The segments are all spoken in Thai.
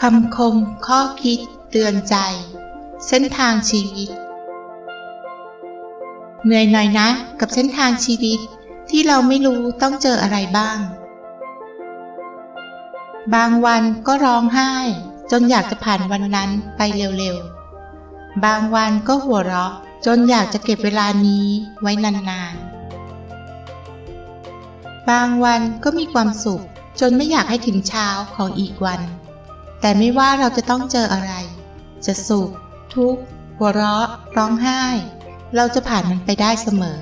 คำคมข้อคิดเตือนใจ เส้นทางชีวิต เหนื่อยหน่อยนะ กับเส้นทางชีวิตที่เราไม่รู้ต้องเจออะไรบ้าง บางวันก็ร้องไห้ จนอยากจะผ่านวันนั้นไปเร็วๆ บางวันก็หัวเราะ จนอยากจะเก็บเวลานี้ไว้นานๆ บางวันก็มีความสุขจนไม่อยากให้ถึงเช้าของอีกวัน แต่ไม่ว่าเราจะต้องเจออะไร จะสุข ทุกข์ หัวเราะ ร้องไห้ เราจะผ่านมันไปได้เสมอ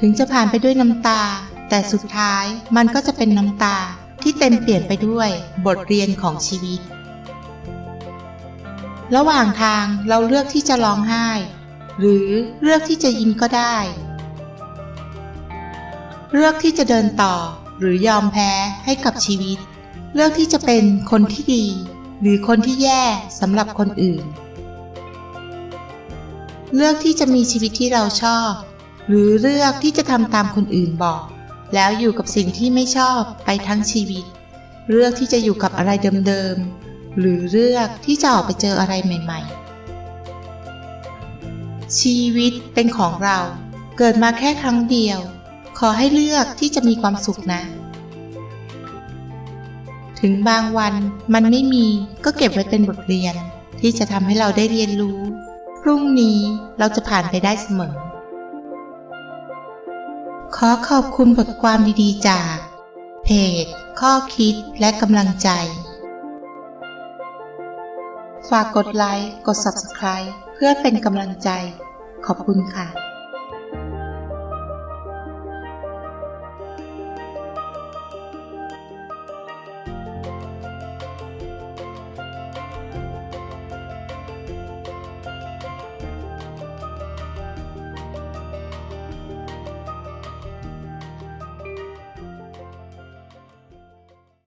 ถึงจะผ่านไปด้วยน้ำตา แต่สุดท้ายมันก็จะเป็นน้ำตาที่เต็มเปลี่ยนไปด้วยบทเรียนของชีวิต ระหว่างทางเราเลือกที่จะร้องไห้ หรือเลือกที่จะยิ้มก็ได้ เลือกที่จะเดินต่อหรือยอมแพ้ให้กับชีวิต เลือกที่จะเป็นคนที่ดี หรือคนที่แย่สำหรับคนอื่น เลือกที่จะมีชีวิตที่เราชอบ หรือเลือกที่จะทำตามคนอื่นบอก แล้วอยู่กับสิ่งที่ไม่ชอบไปทั้งชีวิต เลือกที่จะอยู่กับอะไรเดิมๆ หรือเลือกที่จะออกไปเจออะไรใหม่ ๆ ชีวิตเป็นของเรา เกิดมาแค่ครั้งเดียว ขอให้เลือกที่จะมีความสุขนะ ถึงบางวันมันไม่มีก็เก็บไว้เป็นบทเรียน ที่จะทำให้เราได้เรียนรู้ พรุ่งนี้เราจะผ่านไปได้เสมอ ขอขอบคุณบทความดีๆ จาก เพจ ข้อคิดและกำลังใจ ฝากกดไลค์ กด Subscribe เพื่อเป็นกำลังใจ ขอบคุณค่ะ